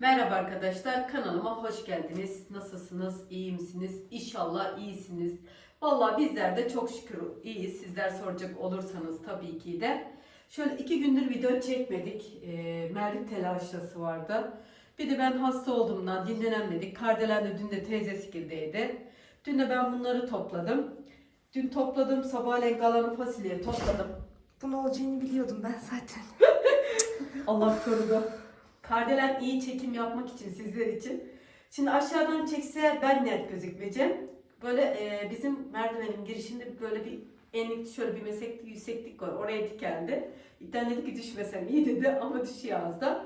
Merhaba arkadaşlar kanalıma hoş geldiniz. Nasılsınız? İyi misiniz? İnşallah iyisiniz. Vallahi bizler de çok şükür iyiyiz. Sizler soracak olursanız tabii ki de. Şöyle iki gündür video çekmedik. E, Merve telaşlısı vardı. Bir de ben hasta olduğumdan dinlenemedik. Kardelen de dün de teyzesi girdiydi. Dün de ben bunları topladım. Dün topladım sabahleyin kalanı fasulyeyi topladım. Bunun olacağını biliyordum ben zaten. Allah korudu. Kardelen iyi çekim yapmak için sizler için. Şimdi aşağıdan çekse ben net gözükmeyeceğim. Böyle e, bizim merdivenin girişinde böyle bir enlik şöyle bir meslek yükseklik var. Oraya dikeldi. İlkten dedi ki düşmesem iyi dedi ama düşüyor az da.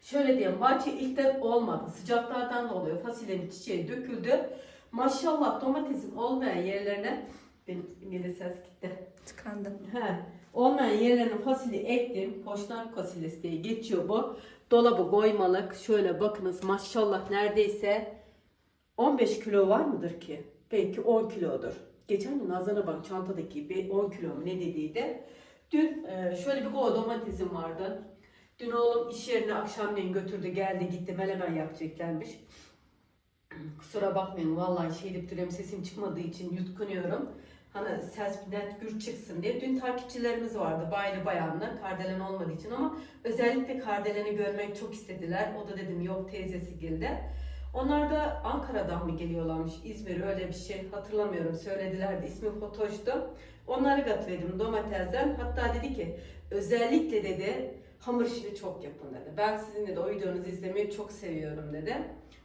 Şöyle diyeyim bahçe ilkten olmadı. Sıcaklardan dolayı fasulyenin çiçeği döküldü. Maşallah domatesin olmayan yerlerine benim yine ses gitti. Tıkandım. He, olmayan yerlerine fasulye ektim. Hoşnak fasulyesi diye geçiyor bu. Dolabı koymalık. Şöyle bakınız maşallah neredeyse 15 kilo var mıdır ki? Belki 10 kilodur. Geçen gün Nazan'a bak çantadaki bir 10 kilo mu ne dediydi. Dün e, şöyle bir kova domatesim vardı. Dün oğlum iş yerine akşamleyin götürdü geldi gitti melemen yapacaklarmış. Kusura bakmayın vallahi şey deyip duruyorum sesim çıkmadığı için yutkunuyorum. Hani ses net gür çıksın diye. Dün takipçilerimiz vardı baylı bayanlı kardelen olmadığı için ama özellikle kardeleni görmek çok istediler. O da dedim yok teyzesi geldi. Onlar da Ankara'dan mı geliyorlarmış İzmir öyle bir şey hatırlamıyorum söyledilerdi ismi Fotoş'tu. Onları getirdim domatesden hatta dedi ki özellikle dedi hamur işini çok yapın dedi. Ben sizin de o videonuzu izlemeyi çok seviyorum dedi.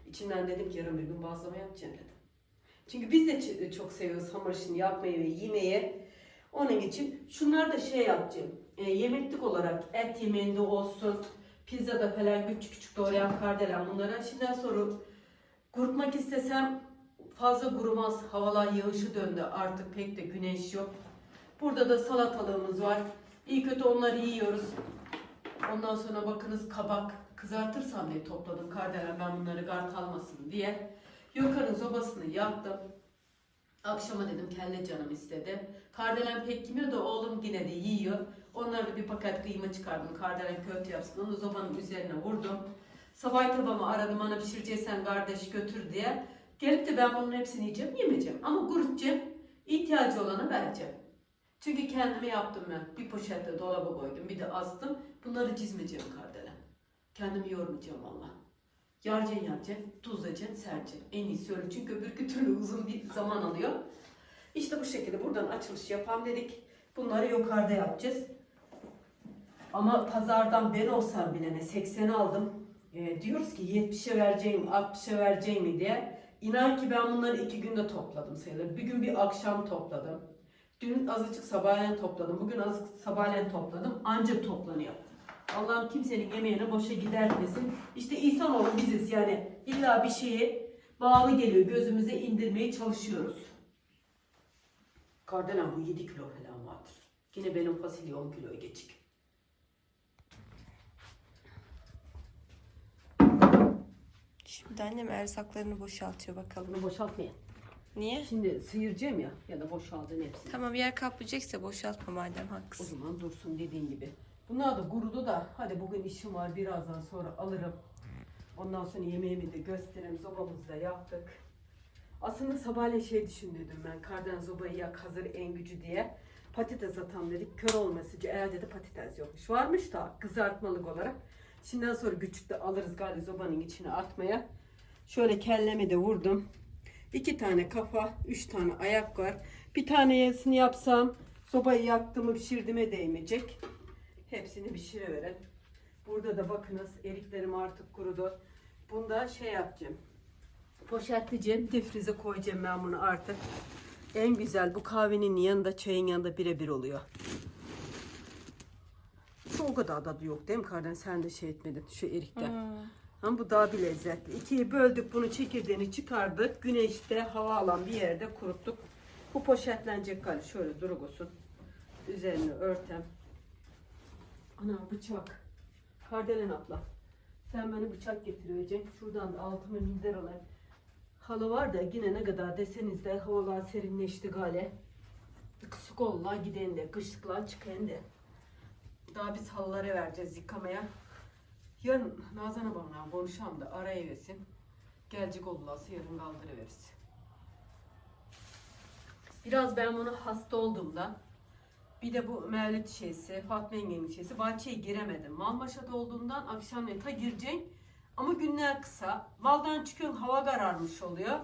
İçimden dedim ki yarın bir gün bazlama yapacağım dedim. Çünkü biz de çok seviyoruz hamur işini yapmayı ve yemeği. Onun için şunları da şey yapacağım. E, yemeklik olarak et yemeğinde olsun, pizzada falan küçük küçük doğrayan kardelen bunlara. Şimdiden sonra kurutmak istesem fazla kurumaz. Havalar yağışı döndü artık pek de güneş yok. Burada da salatalığımız var. İyi kötü onları yiyoruz. Ondan sonra bakınız kabak kızartırsam diye topladım kardelen ben bunları gart almasın diye. Yokarın sobasını yaktım. Akşama dedim kelle canım istedi. Kardelen pek yemiyor da oğlum yine de yiyor. Onları da bir paket kıyma çıkardım. Kardelen köfte yapsın. Onu sobanın üzerine vurdum. Sabah tabağımı aradım bana pişireceksen kardeş götür diye. Gelip de ben bunun hepsini yiyeceğim, yemeyeceğim. Ama kurutacağım. İhtiyacı olana vereceğim. Çünkü kendime yaptım ben. Bir poşette dolaba koydum, bir de astım. Bunları çizmeyeceğim kardelen. Kendimi yormayacağım valla. Yaracaksın yaracaksın, tuzlayacaksın, sereceksin. En iyisi öyle çünkü öbürkü türlü uzun bir zaman alıyor. İşte bu şekilde buradan açılış yapalım dedik. Bunları yukarıda yapacağız. Ama pazardan ben olsam bile ne 80 aldım. Ee, diyoruz ki 70'e vereceğim, 60'a vereceğim mi diye. İnan ki ben bunları iki günde topladım sayılır. Bir gün bir akşam topladım. Dün azıcık sabahleyin topladım. Bugün azıcık sabahleyin topladım. Ancak toplanıyor. Allah'ım kimsenin yemeğine boşa gidermesin. İşte insanoğlu biziz yani illa bir şeye bağlı geliyor. Gözümüze indirmeye çalışıyoruz. Kardelen bu 7 kilo falan vardır. Yine benim fasulye 10 kiloya geçik. Şimdi annem erzaklarını boşaltıyor bakalım. Bunu boşaltmayın. Niye? Şimdi sıyıracağım ya ya da boşaldın hepsini. Tamam yer kaplayacaksa boşaltma madem O haklısın. zaman dursun dediğin gibi. Bunlar da kurudu da hadi bugün işim var birazdan sonra alırım. Ondan sonra yemeğimi de gösteririm. Sobamızı da yaktık. Aslında sabahleyin şey düşündüm ben. Kardan zobayı yak hazır en gücü diye. Patates atam dedik. Kör olmasıcı. Elde de patates yokmuş. Varmış da kızartmalık olarak. Şimdiden sonra küçükte alırız galiba zobanın içine atmaya. Şöyle kellemi de vurdum. İki tane kafa, üç tane ayak var. Bir tane yesini yapsam sobayı yaktığımı pişirdiğime değmeyecek. Hepsini pişiriverin. Burada da bakınız eriklerim artık kurudu. Bunda şey yapacağım. Poşetleyeceğim. Difrize koyacağım ben bunu artık. En güzel bu kahvenin yanında çayın yanında birebir oluyor. Şu o kadar da yok değil mi Karden? Sen de şey etmedin şu erikten. Hmm. Ama bu daha bir lezzetli. İkiye böldük bunu çekirdeğini çıkardık. Güneşte hava alan bir yerde kuruttuk. Bu poşetlenecek galiba. Şöyle durgusun. Üzerini örtem. Ana bıçak. Kardelen abla. Sen bana bıçak getireceksin. Şuradan da altıma minder olan halı var da yine ne kadar deseniz de havalar serinleşti gale. Kısık ollar giden de kışlıklar çıkan de. Daha biz halılara vereceğiz yıkamaya. Yarın Nazan abamla konuşalım da araya versin. Gelecek olursa yarın kaldırıveririz. Biraz ben bunu hasta olduğumda bir de bu Mevlüt şeysi, Fatma yengenin şeysi bahçeye giremedim. Malmaşa'da olduğundan akşamleyin ta gireceksin. Ama günler kısa. Valdan çıkıyorsun hava kararmış oluyor.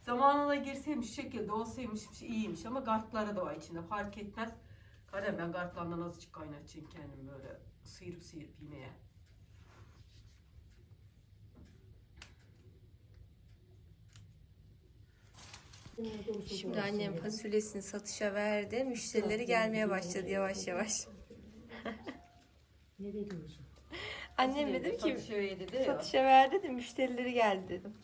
Zamanında girseymiş şekilde olsaymış iyiymiş ama kartları da var içinde fark etmez. Kardeşim ben kartlardan azıcık kaynatacağım kendim böyle sıyırıp sıyırıp yemeğe. Şimdi annem fasulyesini satışa verdi. Müşterileri gelmeye başladı yavaş yavaş. Ne diyorsun? Annem dedim ki dedi satışa verdi de müşterileri geldi dedim.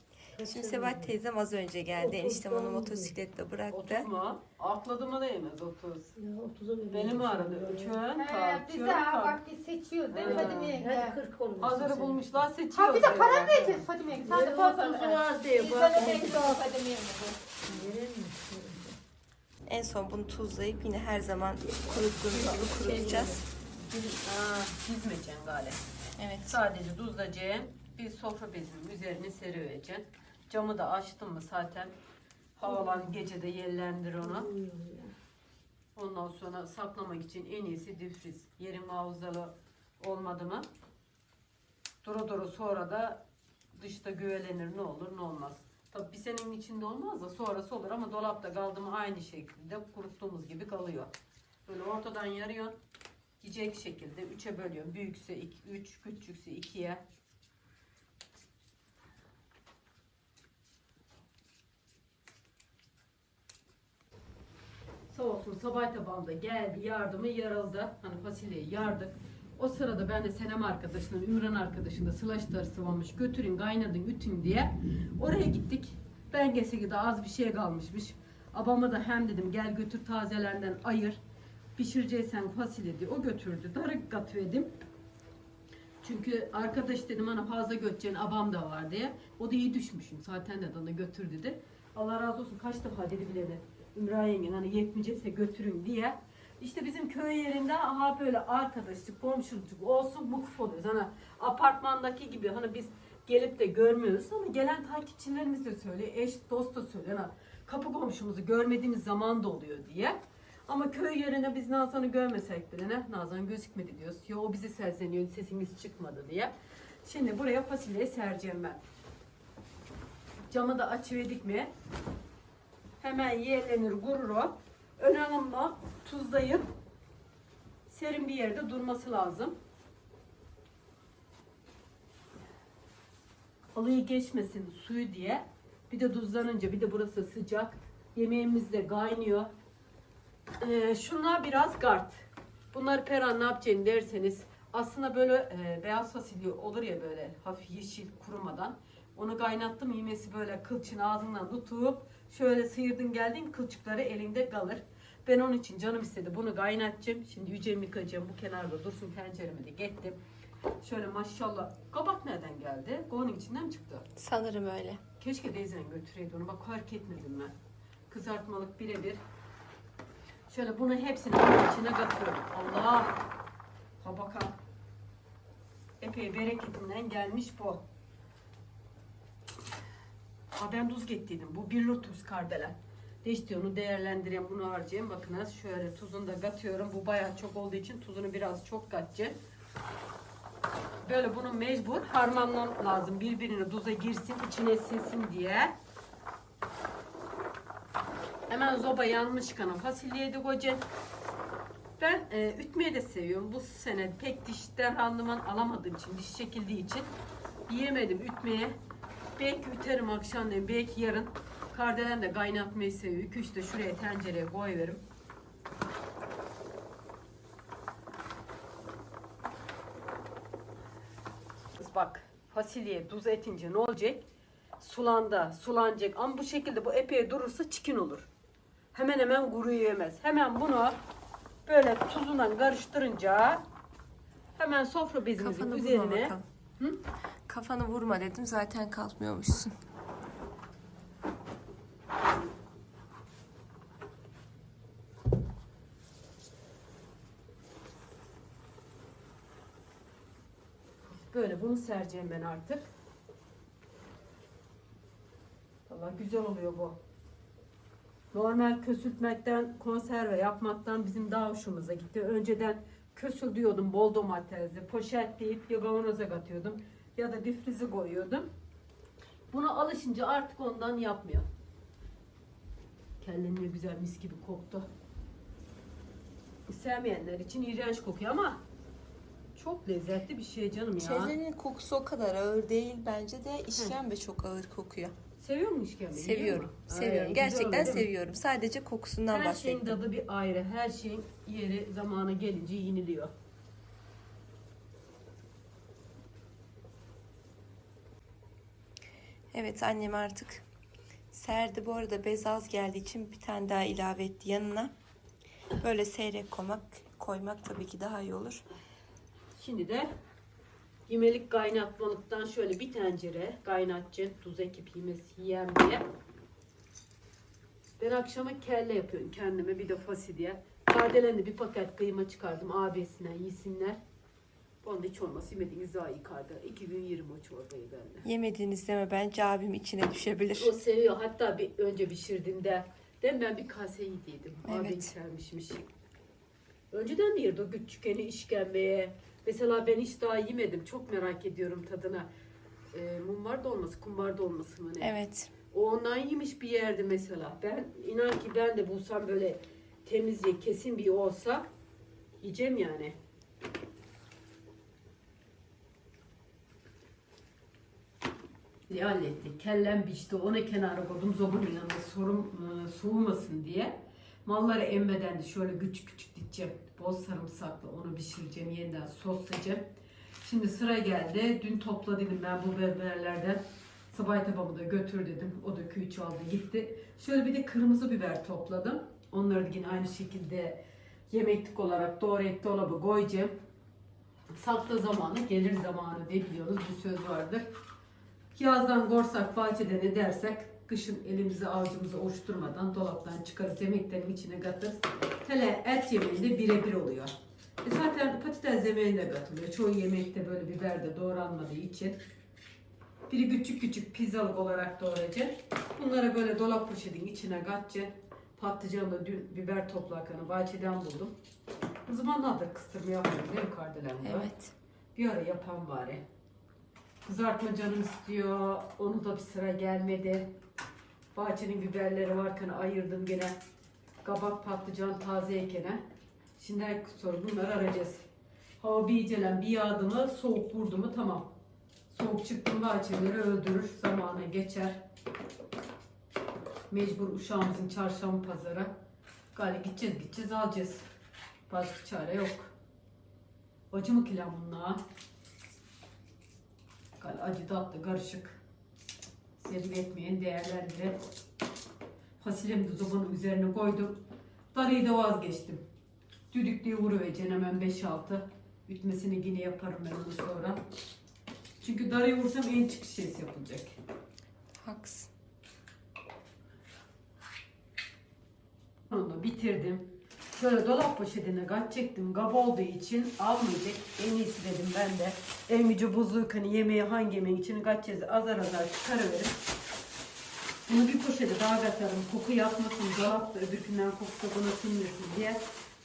Şimdi Sebat teyzem az önce geldi. Eniştem onu motosikletle bıraktı. 30 mu? Atladıma değmez 30. Ya 30'a veriyorum. Beni mi aradı? Çön He, bize ha, kal. bak biz seçiyoruz değil mi. Fadime yenge? Hadi 40 olmuş. Hazırı bulmuşlar seçiyoruz. Ha bir de para mı vereceğiz Fadime yenge? Sen de otuzu ver. diye Biz bak. sana bekliyoruz Fadime yenge. En son bunu tuzlayıp yine her zaman kuruttuğumuz gibi kurutacağız. Aa, dizmeyeceksin galiba. Evet. Sadece tuzlayacaksın. Bir sofra bezinin üzerine serivereceksin. Camı da açtın mı zaten havalan gecede yerlendir onu. Ondan sonra saklamak için en iyisi difriz. Yerin havzalı olmadı mı? Duru duru sonra da dışta güvelenir ne olur ne olmaz. Tabii bir senenin içinde olmaz da sonrası olur ama dolapta kaldı mı aynı şekilde kuruttuğumuz gibi kalıyor. Böyle ortadan yarıyorsun. Yiyecek şekilde üçe bölüyorsun. Büyükse 3, küçükse 2'ye. Sağ olsun sabah tabağında geldi yardımı yarıldı. Hani fasulyeyi yardık. O sırada ben de Senem arkadaşına, Ümran arkadaşına sılaçları sıvamış götürün kaynadın ütün diye. Oraya gittik. Ben gelse de az bir şey kalmışmış. Abama da hem dedim gel götür tazelerinden ayır. Pişireceksen fasulye diye o götürdü. Darık katıverdim. Çünkü arkadaş dedim hani fazla götüreceğin abam da var diye. O da iyi düşmüşüm. Zaten de bana götür dedi. Allah razı olsun kaç defa dedi bile de. Ümran yengen hani yetmeyecekse götürün diye. İşte bizim köy yerinde aha böyle arkadaşlık, komşuluk olsun mukuf oluyoruz. Hani apartmandaki gibi hani biz gelip de görmüyoruz ama gelen takipçilerimiz de söylüyor. Eş dost da söylüyor. Hani kapı komşumuzu görmediğimiz zaman da oluyor diye. Ama köy yerine biz Nazan'ı görmesek bile ne? Nazan gözükmedi diyoruz. Yo o bizi sesleniyor sesimiz çıkmadı diye. Şimdi buraya fasulyeyi sereceğim ben. Camı da açıverdik mi? Hemen yerlenir gurur o. Önemli tuzlayıp serin bir yerde durması lazım. Alıyı geçmesin suyu diye. Bir de tuzlanınca bir de burası sıcak. Yemeğimiz de kaynıyor. Ee, şunlar biraz gart. Bunları Peran ne yapacaksın derseniz aslında böyle e, beyaz fasulye olur ya böyle hafif yeşil kurumadan. Onu kaynattım yemesi böyle kılçın ağzından tutup şöyle sıyırdın geldin kılçıkları elinde kalır. Ben onun için canım istedi bunu kaynatacağım. Şimdi yüceğimi yıkayacağım bu kenarda dursun tencereme de gittim. Şöyle maşallah. Kabak nereden geldi? Kovanın içinden çıktı? Sanırım öyle. Keşke teyzen götüreydi onu. Bak fark etmedim ben. Kızartmalık birebir. Şöyle bunu hepsini bunun içine katıyorum. Allah! Tabaka. Epey bereketinden gelmiş bu. Aa, ben tuz getirdiydim. Bu bir tuz kardelen. De işte onu değerlendireyim, bunu harcayayım. Bakınız şöyle tuzunu da katıyorum. Bu bayağı çok olduğu için tuzunu biraz çok katacağım. Böyle bunu mecbur harmanlam lazım. Birbirine tuza girsin, içine sinsin diye. Hemen zoba yanmış kana fasulyeyi de koyacağım. Ben e, ütmeyi de seviyorum. Bu sene pek dişten randıman alamadığım için, diş çekildiği için yiyemedim ütmeye. Belki üterim akşamleyin, belki yarın. Kardelen de kaynatmayı seviyor. 2-3 de şuraya tencereye koyuverim. Bak fasulye tuz etince ne olacak? Sulanda, sulanacak. Ama bu şekilde bu epey durursa çikin olur. Hemen hemen kuru yemez. Hemen bunu böyle tuzundan karıştırınca hemen sofra bezimizin Kafanı üzerine. Hı? Kafanı vurma dedim zaten kalkmıyormuşsun. böyle bunu sereceğim ben artık. Valla güzel oluyor bu. Normal kösültmekten, konserve yapmaktan bizim daha hoşumuza gitti. Önceden kösül diyordum bol domatesli, poşetleyip ya kavanoza katıyordum ya da difrize koyuyordum. Buna alışınca artık ondan yapmıyor. Kellem ne güzel mis gibi koktu. Sevmeyenler için iğrenç kokuyor ama çok lezzetli bir şey canım ya. Kellenin kokusu o kadar ağır değil bence de işkembe çok ağır kokuyor. Seviyor musun işkembeyi? Seviyorum. Ay, Seviyorum. güzel Gerçekten mi? seviyorum. Sadece kokusundan Her şeyin bahsettim. tadı bir ayrı. Her şeyin yeri zamanı gelince yeniliyor. Evet annem artık serdi. Bu arada bez az geldiği için bir tane daha ilave etti yanına. Böyle seyrek koymak, koymak tabii ki daha iyi olur. Şimdi de yemelik kaynatmalıktan şöyle bir tencere kaynatacağım. Tuz ekip yemesi yiyen diye. Ben akşama kelle yapıyorum kendime bir de fasulye. Kardelendi bir paket kıyma çıkardım abisine yesinler. Da hiç olmaz yemediğiniz daha iyi karda. İki gün yerim o çorbayı ben de. Yemediğiniz deme bence abim içine düşebilir. O seviyor. Hatta bir önce pişirdiğimde de ben bir kase yediydim. Abi Evet. sermişmiş. Önceden de yerdi o küçükken işkembeye. Mesela ben hiç daha yemedim. Çok merak ediyorum tadına. Ee, mumbar da olması, kumbar da olması mı ne? Evet. O ondan yemiş bir yerde mesela. Ben inan ki ben de bulsam böyle temiz ye, kesin bir olsa yiyeceğim yani. Ne hallettik? Kellem biçti. Onu kenara koydum. Zobanın yanında sorum, e, soğumasın diye. Malları emmeden de şöyle küçük küçük dikeceğim. Bol sarımsaklı onu pişireceğim. Yeniden soslayacağım. Şimdi sıra geldi. Dün topladım ben bu biberlerden. Sabah tabamı da götür dedim. O da küçük çaldı gitti. Şöyle bir de kırmızı biber topladım. Onları da yine aynı şekilde yemeklik olarak doğrayıp dolaba koyacağım. Sakla zamanı gelir zamanı diye biliyorsunuz bir söz vardır. Yazdan gorsak bahçede ne dersek kışın elimizi avucumuzu oluşturmadan dolaptan çıkarıp yemeklerin içine katarız. Hele et yemeğinde birebir oluyor. E zaten patates yemeğinde katılıyor. Çoğu yemekte böyle biber de doğranmadığı için. Biri küçük küçük pizzalık olarak doğrayacak. Bunları böyle dolap poşetin içine katacak. Patlıcanı da dün biber toplarken bahçeden buldum. O zamanlardır kıstırma yapmıyoruz değil mi kardelenle? Evet. Bir ara yapan bari. Kızartma canım istiyor. Onu da bir sıra gelmedi. Bahçenin biberleri varken ayırdım gene. Kabak patlıcan tazeyken. Şimdi sonra bunları arayacağız. Hava bir iyicelen bir yağdı mı soğuk vurdu mu tamam. Soğuk çıktı mı bahçeleri öldürür. Zamanı geçer. Mecbur uşağımızın çarşamba pazara. Galiba gideceğiz gideceğiz alacağız. Başka çare yok. Acı mı kilan bunlar? Gal- Acı tatlı karışık. Sevgi etmeyen değerlendi. Fasulyemi de zobanın üzerine koydum. Darıyı da vazgeçtim. Düdüklüğü vuruvereceğim hemen 5-6. Bitmesini yine yaparım ben onu sonra. Çünkü darıyı vursam en çıkış şeysi yapılacak. Haksın. Onu bitirdim. Şöyle dolap poşetine kaçacaktım. Gab olduğu için almayacak. En iyisi dedim ben de. Emici buzlukını yemeği hangi yemeğin içine kaçacağız azar azar çıkarıverim. Bunu bir poşete daha katarım. Koku yapmasın. Dolapta öbürkünden kokusu buna sinmesin diye.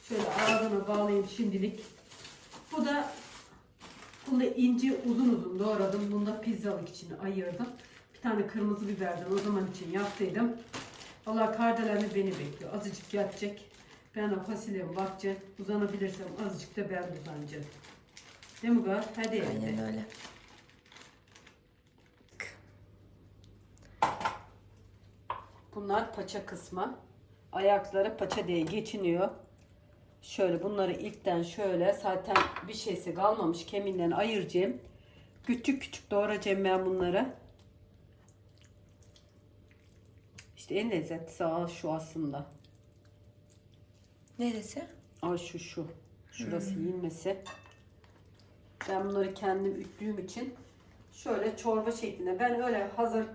Şöyle ağzına bağlayayım şimdilik. Bu da bunu da ince uzun uzun doğradım. Bunu da pizzalık için ayırdım. Bir tane kırmızı biberden o zaman için yaptıydım. Valla kardelenli beni bekliyor. Azıcık yatacak. Ben de fasulyeme bakacağım. Uzanabilirsem azıcık da ben uzanacağım. Değil mi Gar? Hadi. Aynen öyle. Bunlar paça kısmı. Ayakları paça diye geçiniyor. Şöyle bunları ilkten şöyle zaten bir şeysi kalmamış kemiğinden ayıracağım. Küçük küçük doğrayacağım ben bunları. İşte en lezzetlisi şu aslında. Neresi? Al şu şu. Şurası yenmesi. Ben bunları kendim üttüğüm için şöyle çorba şeklinde. Ben öyle hazır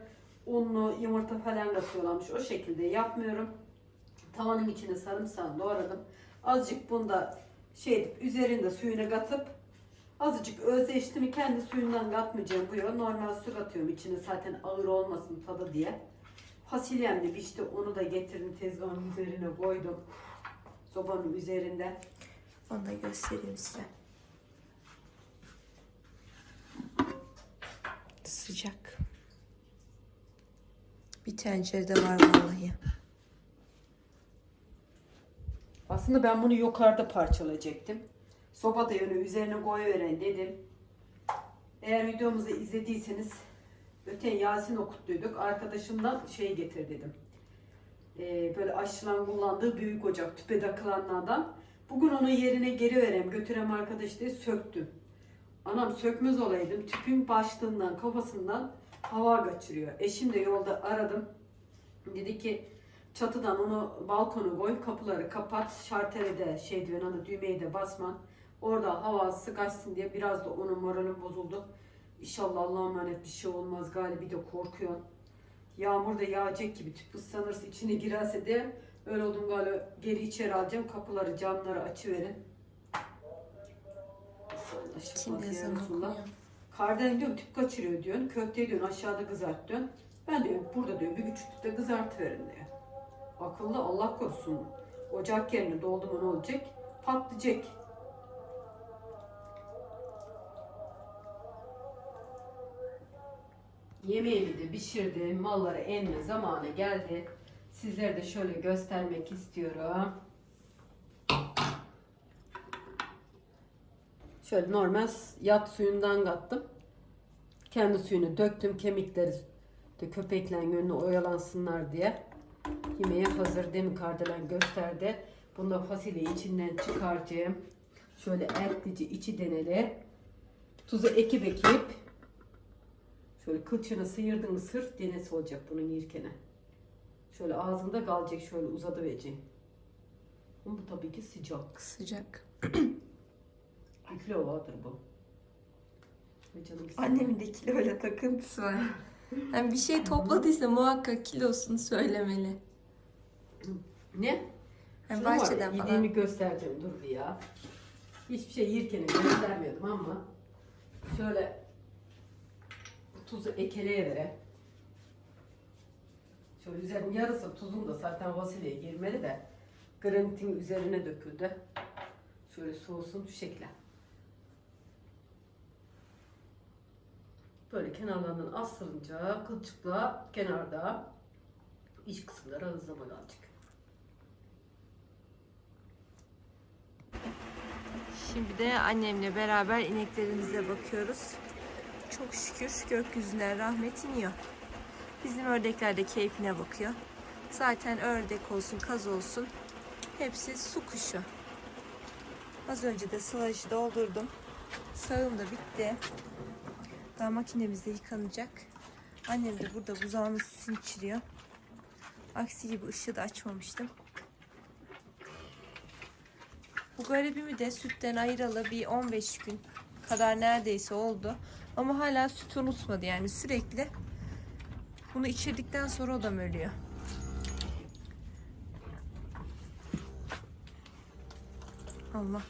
unlu yumurta falan katıyorlarmış. O şekilde yapmıyorum. Tavanın içine sarımsağı doğradım. Azıcık bunda şey edip üzerinde suyuna katıp Azıcık özleşti mi kendi suyundan katmayacağım bu yıl. Normal su katıyorum içine zaten ağır olmasın tadı diye. Fasulyem de pişti onu da getirdim tezgahın üzerine koydum. Sobanın üzerinde. Onu da göstereyim size. Sıcak. Bir tencerede var vallahi. Aslında ben bunu yukarıda parçalayacaktım. Sobada yönü üzerine koyuveren dedim. Eğer videomuzu izlediyseniz öten Yasin okuttuyduk. Arkadaşımdan şey getir dedim. Ee, böyle aşçıların kullandığı büyük ocak tüpe takılanlardan. Bugün onu yerine geri verem götürem arkadaş diye söktüm. Anam sökmez olaydım. Tüpün başlığından kafasından hava kaçırıyor. Eşim de yolda aradım. Dedi ki çatıdan onu balkona koy kapıları kapat şartere de şey diyor hani düğmeyi de basma. Orada havası kaçsın diye biraz da onun moralim bozuldu. İnşallah Allah'a emanet bir şey olmaz galiba bir de korkuyorum. Yağmur da yağacak gibi tüp ıslanırsa içine girerse de öyle oldum galiba geri içeri alacağım kapıları camları açıverin. Okuyor? Karden diyorum tüp kaçırıyor diyorsun. Köfteyi diyorsun aşağıda kızart diyorsun. Ben diyorum burada diyor bir küçük tüpte kızartıverin diyor. Akıllı Allah korusun. Ocak yerine doldu mu ne olacak? Patlayacak. Yemeğimi de pişirdim. Malları emme zamanı geldi. Sizlere de şöyle göstermek istiyorum. Şöyle normal yat suyundan kattım. Kendi suyunu döktüm. Kemikleri de köpeklerin önüne oyalansınlar diye. Yemeğe hazır mi Kardelen gösterdi. Bunu da fasulyeyi içinden çıkaracağım. Şöyle ertlici içi deneli. Tuzu ekip ekip. Şöyle kılçığını sıyırdın mı sırt denesi olacak bunun yirkene. Şöyle ağzında kalacak şöyle uzadı vereceğim. Ama bu tabii ki sıcak. Sıcak. Kilo vardır bu. Ve canım istedi. Annemin de kiloyla takıntısı var. Yani bir şey topladıysa muhakkak kilosunu söylemeli. Ne? Yani Şunu var bahçeden falan. Yediğimi göstereceğim dur bir ya. Hiçbir şey yirkene göstermiyordum ama şöyle tuzu ekeleye vere. Şöyle üzerine yarısı tuzun da zaten fasulyeye girmeli de granitin üzerine döküldü. Şöyle soğusun şu şekilde. Böyle kenarlarından asılınca kılçıkla kenarda iç kısımları hızlama kalacak. Şimdi de annemle beraber ineklerimize bakıyoruz. Çok şükür gökyüzüne rahmet iniyor. Bizim ördekler de keyfine bakıyor. Zaten ördek olsun, kaz olsun hepsi su kuşu. Az önce de sılajı doldurdum. Sağım da bitti. Daha makinemizde yıkanacak. Annem de burada buzağını sinçiriyor. Aksi gibi ışığı da açmamıştım. Bu garibimi de sütten ayıralı bir 15 gün kadar neredeyse oldu. Ama hala süt unutmadı yani sürekli. Bunu içirdikten sonra o da mı ölüyor? Allah.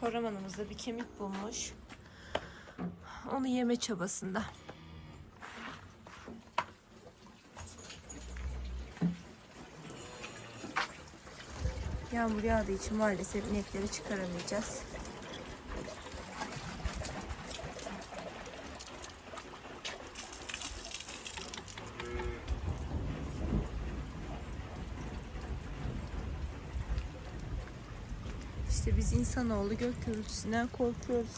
Toramanımızda bir kemik bulmuş. Onu yeme çabasında. Yağmur yağdığı için maalesef inekleri çıkaramayacağız. İşte biz insanoğlu gök gürültüsünden korkuyoruz.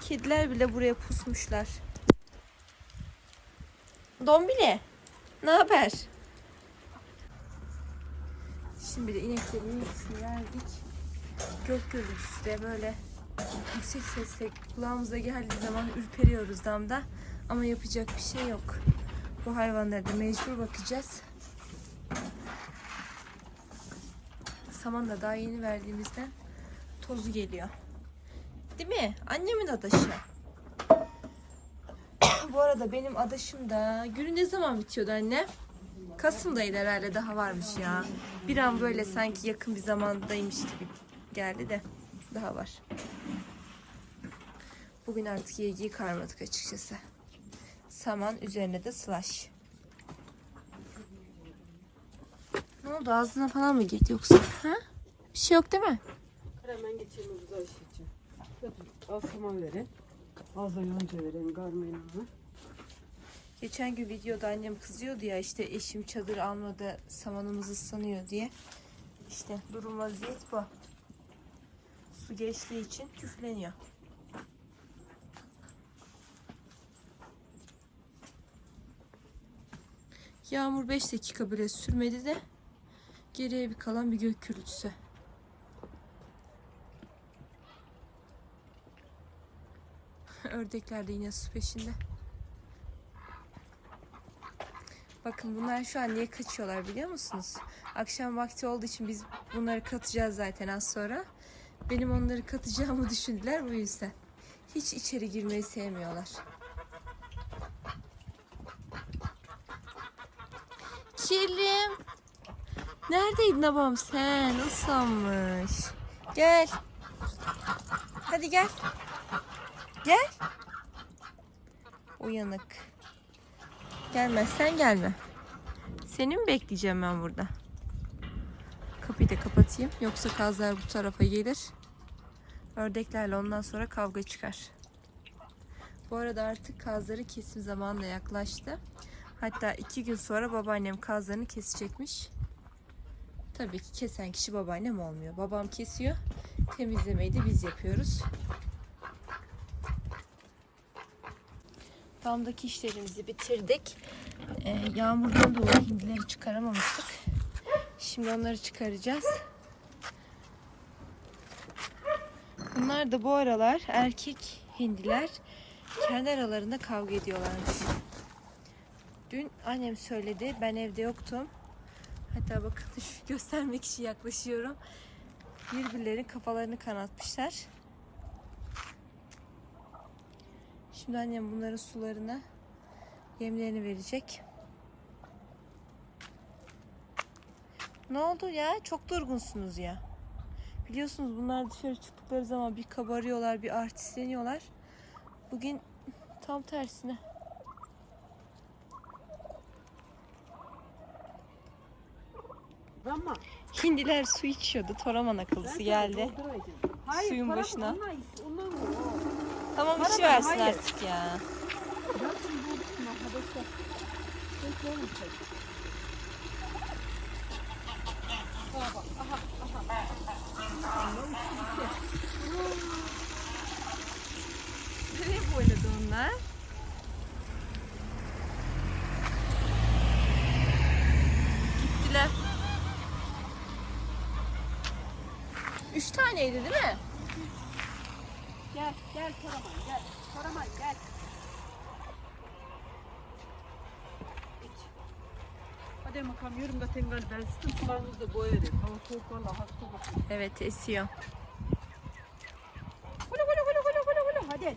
Kediler bile buraya pusmuşlar. Dombili, ne haber? Şimdi de ineklerin uykusunu verdik. Gök gürültüsü de böyle yüksek sesle kulağımıza geldiği zaman ürperiyoruz damda. Ama yapacak bir şey yok. Bu hayvanlara da mecbur bakacağız. Saman da daha yeni verdiğimizden tozu geliyor. Değil mi? Annemin adaşı. Bu arada benim adaşım da günü ne zaman bitiyordu anne? Kasım'daydı herhalde daha varmış ya. Bir an böyle sanki yakın bir zamandaymış gibi geldi de. daha var. Bugün artık yegiyi karmadık açıkçası. Saman üzerine de slash. Ne oldu ağzına falan mı girdi yoksa? Ha? Bir şey yok değil mi? Hemen geçelim güzel iş için. Saman verin. Az da yonca verin onu. Geçen gün videoda annem kızıyordu ya işte eşim çadır almadı samanımız ıslanıyor diye. İşte durum vaziyet bu. Su geçtiği için küfleniyor. Yağmur 5 dakika bile sürmedi de geriye bir kalan bir gök gürültüsü. Ördekler de yine su peşinde. Bakın bunlar şu an niye kaçıyorlar biliyor musunuz? Akşam vakti olduğu için biz bunları katacağız zaten az sonra. Benim onları katacağımı düşündüler bu yüzden. Hiç içeri girmeyi sevmiyorlar. Kirlim. Neredeydin babam sen? Islanmış. Gel. Hadi gel. Gel. Uyanık. Gelmezsen gelme. Seni mi bekleyeceğim ben burada? Kapıyı da kapatayım. Yoksa kazlar bu tarafa gelir. Ördeklerle ondan sonra kavga çıkar. Bu arada artık kazları kesim zamanı da yaklaştı. Hatta iki gün sonra babaannem kazlarını kesecekmiş. Tabii ki kesen kişi babaannem olmuyor. Babam kesiyor. Temizlemeyi de biz yapıyoruz. Damdaki işlerimizi bitirdik. Ee, yağmurdan dolayı hindileri çıkaramamıştık. Şimdi onları çıkaracağız. Bunlar da bu aralar erkek hindiler kendi aralarında kavga ediyorlarmış. Dün annem söyledi. Ben evde yoktum. Hatta bakın göstermek için yaklaşıyorum. Birbirlerinin kafalarını kanatmışlar. Şimdi annem bunların sularına yemlerini verecek. Ne oldu ya? Çok durgunsunuz ya. Biliyorsunuz bunlar dışarı çıktıkları zaman bir kabarıyorlar, bir artistleniyorlar. Bugün tam tersine. Ama Hindiler su içiyordu. Toraman akıllısı geldi. Suyun başına. Onlar mı? Tamam Para içi ver, versin hayır. artık ya. Nereye boyladı onlar? Gittiler. Üç taneydi değil mi? Gel, gel Karaman, gel. Karaman gel. İç. Hadi bakalım yorum da tengal ben sıktım sularınızı boyarım. Hava soğuk valla hasta bakın. Evet esiyor. Gulu gulu gulu gulu gulu gulu hadi.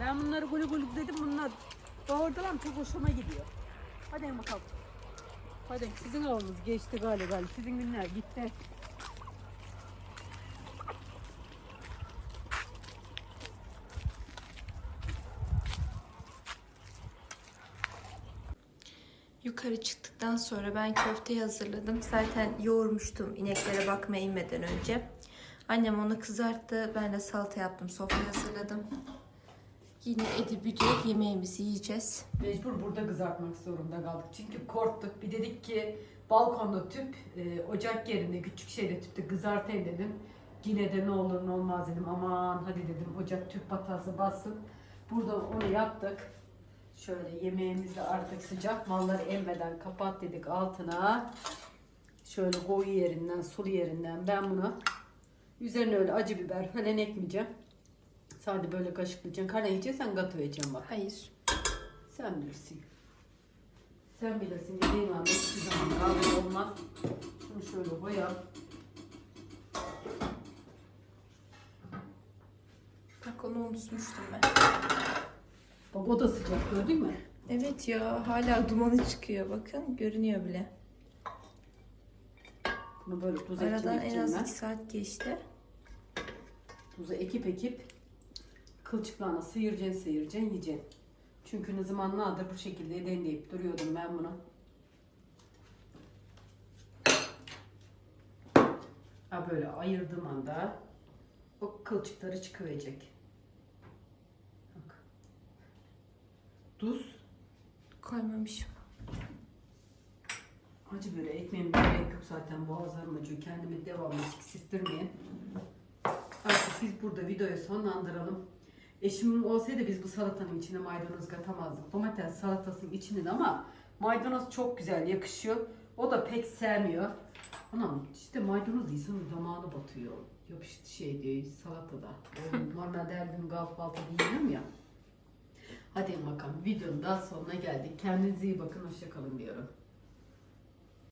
Ben bunları gulu gulu dedim bunlar doğurdular çok hoşuma gidiyor. Hadi bakalım. Hadi sizin oğlunuz geçti galiba. Sizin günler gitti. Yukarı çıktıktan sonra ben köfteyi hazırladım. Zaten yoğurmuştum ineklere bakmaya inmeden önce. Annem onu kızarttı. Ben de salata yaptım. Sofra hazırladım. Yine edi büdü yemeğimizi yiyeceğiz. Mecbur burada kızartmak zorunda kaldık. Çünkü korktuk. Bir dedik ki balkonda tüp, e, ocak yerine küçük şeyde tüpte kızartayım dedim. Yine de ne olur ne olmaz dedim. Aman hadi dedim ocak tüp batası bassın. Burada onu yaptık. Şöyle yemeğimiz de artık sıcak. Malları emmeden kapat dedik altına. Şöyle koyu yerinden, sulu yerinden ben bunu üzerine öyle acı biber falan ekmeyeceğim. Sadece böyle kaşıklayacaksın. Kara yiyeceksen katı vereceğim bak. Hayır. Sen bilirsin. Sen bilirsin. Dediğin anda hiçbir zaman kavga olmaz. Şunu şöyle koyalım. Bak onu unutmuştum ben. Bak o da sıcak gördün mü? Evet ya hala dumanı çıkıyor bakın görünüyor bile. Bunu böyle tuz Aradan en az ben. 2 saat geçti. tuzu ekip ekip kılçıklarına sıyıracaksın sıyıracaksın yiyeceksin. Çünkü ne zamanlardır bu şekilde deneyip duruyordum ben bunu. Ha böyle ayırdığım anda o kılçıkları çıkıverecek. Tuz, Koymamışım. acı böyle ekmeğim gerek yok zaten boğazlarım acıyor. Kendimi devamlı siktirmeyin. Artık biz burada videoyu sonlandıralım. Eşim olsaydı biz bu salatanın içine maydanoz katamazdık. Domates salatasının içine de ama maydanoz çok güzel yakışıyor. O da pek sevmiyor. Anam işte maydanoz insanın damağına batıyor. İşte şey diyor salatada. Normalde her gün kahvaltıda yiyorum ya. Hadi bakalım videonun daha sonuna geldik. Kendinize iyi bakın. Hoşçakalın diyorum.